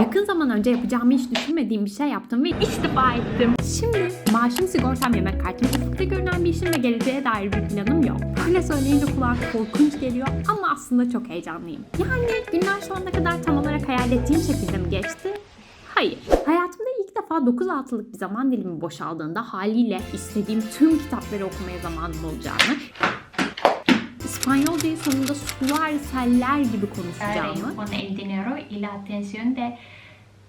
Yakın zaman önce yapacağımı hiç düşünmediğim bir şey yaptım ve istifa ettim. Şimdi maaşım, sigortam, yemek kartım, ufukta görünen bir işim ve geleceğe dair bir planım yok. Böyle söyleyince kulağa korkunç geliyor ama aslında çok heyecanlıyım. Yani günler şu ana kadar tam olarak hayal ettiğim şekilde mi geçti? Hayır. Hayatımda ilk defa 9 altılık bir zaman dilimi boşaldığında haliyle istediğim tüm kitapları okumaya zamanım olacağını, İspanyolcayı sonunda sular, seller gibi konuşacağımı, con el dinero y la atención de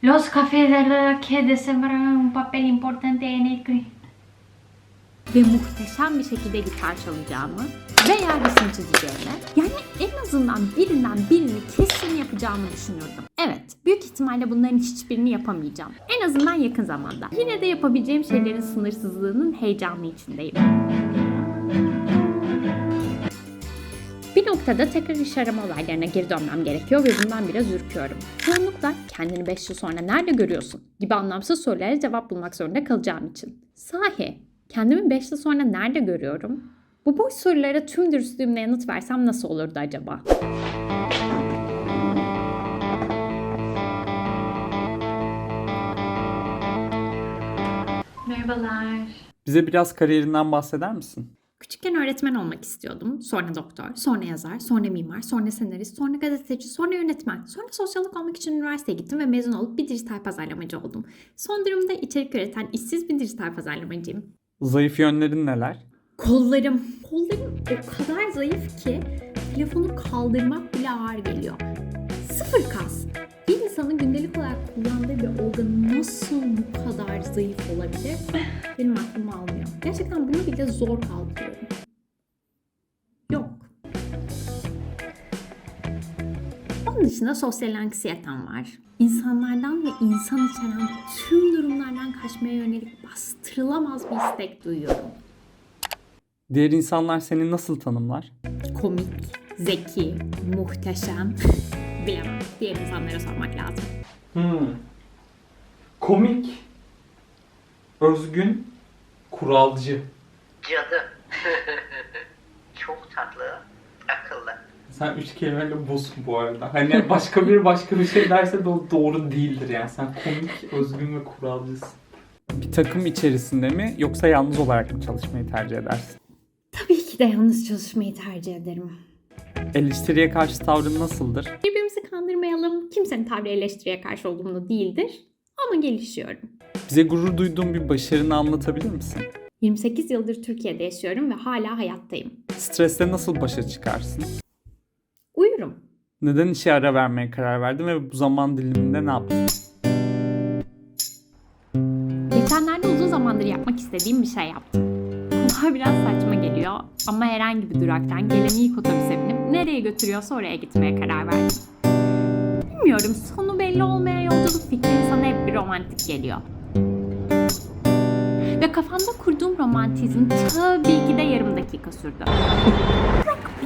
los cafés que desempeñan un papel importante en el ve muhteşem bir şekilde gitar çalacağımı veya resim çizeceğimi yani en azından birinden birini kesin yapacağımı düşünürdüm. Evet, büyük ihtimalle bunların hiçbirini yapamayacağım. En azından yakın zamanda. Yine de yapabileceğim şeylerin sınırsızlığının heyecanı içindeyim. Noktada tekrar iş arama olaylarına geri dönmem gerekiyor ve bundan biraz ürküyorum. Çoğunlukla kendini 5 yıl sonra nerede görüyorsun gibi anlamsız sorulara cevap bulmak zorunda kalacağım için. Sahi, kendimi 5 yıl sonra nerede görüyorum? Bu boş sorulara tüm dürüstlüğümle yanıt versem nasıl olurdu acaba? Merhabalar. Bize biraz kariyerinden bahseder misin? Küçükken öğretmen olmak istiyordum. Sonra doktor, sonra yazar, sonra mimar, sonra senarist, sonra gazeteci, sonra yönetmen. Sonra sosyallık olmak için üniversiteye gittim ve mezun olup bir dijital pazarlamacı oldum. Son durumda içerik üreten işsiz bir dijital pazarlamacıyım. Zayıf yönlerin neler? Kollarım. Kollarım o kadar zayıf ki telefonu kaldırmak bile ağır geliyor. Sıfır kas. Bir insanın gündelik olarak kullandığı bir organı nasıl bu kadar zayıf olabilir? Benim aklım almıyor. Gerçekten bunu bile zor kaldırıyorum. Yok. Onun dışında sosyal anksiyetem var. İnsanlardan ve insan içeren tüm durumlardan kaçmaya yönelik bastırılamaz bir istek duyuyorum. Diğer insanlar seni nasıl tanımlar? komik, zeki, muhteşem. Bilemem. Diğer insanlara sormak lazım. Hmm. Komik, özgün, kuralcı. Cadı. Çok tatlı, akıllı. Sen üç kelimeyle bozsun bu arada. Hani başka bir başka bir şey derse de o doğru değildir yani. Sen komik, özgün ve kuralcısın. Bir takım içerisinde mi yoksa yalnız olarak mı çalışmayı tercih edersin? Tabii ki de yalnız çalışmayı tercih ederim. Eleştiriye karşı tavrın nasıldır? Birbirimizi kandırmayalım. Kimsenin tavrı eleştiriye karşı olumlu değildir. Ama gelişiyorum. Bize gurur duyduğun bir başarını anlatabilir misin? 28 yıldır Türkiye'de yaşıyorum ve hala hayattayım. Stresle nasıl başa çıkarsın? Uyurum. Neden işe ara vermeye karar verdin ve bu zaman diliminde ne yaptın? Geçenlerde uzun zamandır yapmak istediğim bir şey yaptım. Kulağa biraz saçma geliyor ama herhangi bir duraktan gelen ilk otobüse binip nereye götürüyorsa oraya gitmeye karar verdim. Bilmiyorum sonu belli olmayan yolculuk fikri insana hep bir romantik geliyor. Ve kafamda kurduğum romantizm tabii ki de yarım dakika sürdü.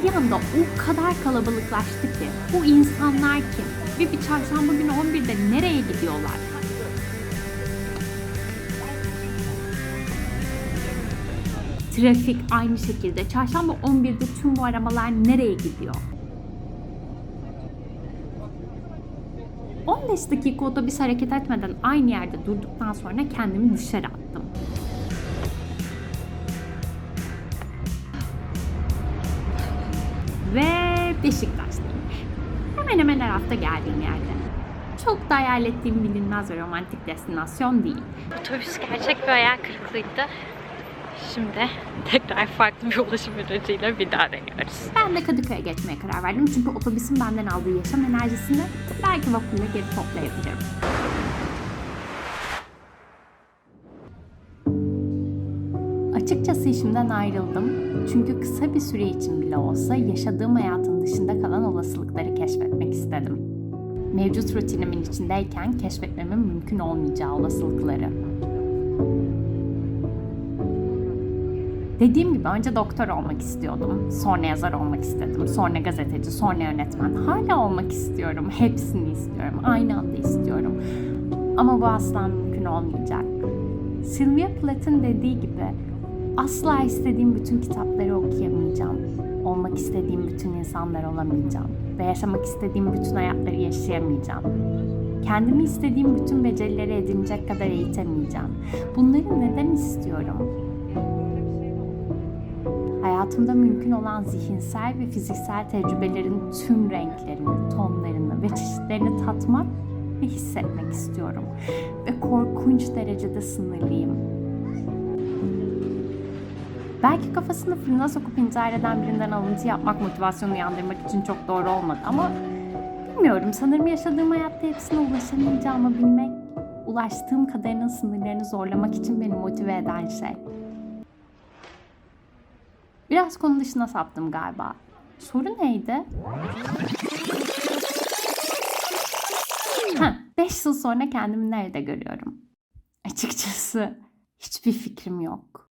Bir anda o kadar kalabalıklaştı ki bu insanlar kim? Ve bir çarşamba günü 11'de nereye gidiyorlar? Trafik aynı şekilde. Çarşamba 11'de tüm bu arabalar nereye gidiyor? 15 dakika otobüs hareket etmeden aynı yerde durduktan sonra kendimi dışarı attım. Ve Beşiktaş'tayım. Hemen hemen her hafta geldiğim yerde. Çok da hayal ettiğim bilinmez ve romantik destinasyon değil. Otobüs gerçek bir hayal kırıklığıydı. Şimdi tekrar farklı bir ulaşım aracıyla bir daha deniyoruz. Ben de Kadıköy'e geçmeye karar verdim. Çünkü otobüsün benden aldığı yaşam enerjisini belki vapurla geri toplayabilirim. Açıkçası işimden ayrıldım. Çünkü kısa bir süre için bile olsa yaşadığım hayatın dışında kalan olasılıkları keşfetmek istedim. Mevcut rutinimin içindeyken keşfetmemin mümkün olmayacağı olasılıkları. Dediğim gibi önce doktor olmak istiyordum. Sonra yazar olmak istedim. Sonra gazeteci, sonra yönetmen. Hala olmak istiyorum. Hepsini istiyorum. Aynı anda istiyorum. Ama bu asla mümkün olmayacak. Sylvia Plath'ın dediği gibi asla istediğim bütün kitapları okuyamayacağım. Olmak istediğim bütün insanlar olamayacağım. Ve yaşamak istediğim bütün hayatları yaşayamayacağım. Kendimi istediğim bütün becerileri edinecek kadar eğitemeyeceğim. Bunları neden istiyorum? Hayatımda mümkün olan zihinsel ve fiziksel tecrübelerin tüm renklerini, tonlarını ve çeşitlerini tatmak ve hissetmek istiyorum. Ve korkunç derecede sınırlıyım. Belki kafasını fırına sokup intihar eden birinden alıntı yapmak motivasyonu uyandırmak için çok doğru olmadı ama bilmiyorum sanırım yaşadığım hayatta hepsine ulaşamayacağımı bilmek, ulaştığım kadarının sınırlarını zorlamak için beni motive eden şey. Biraz konu dışına saptım galiba. Soru neydi? Ha, 5 yıl sonra kendimi nerede görüyorum? Açıkçası hiçbir fikrim yok.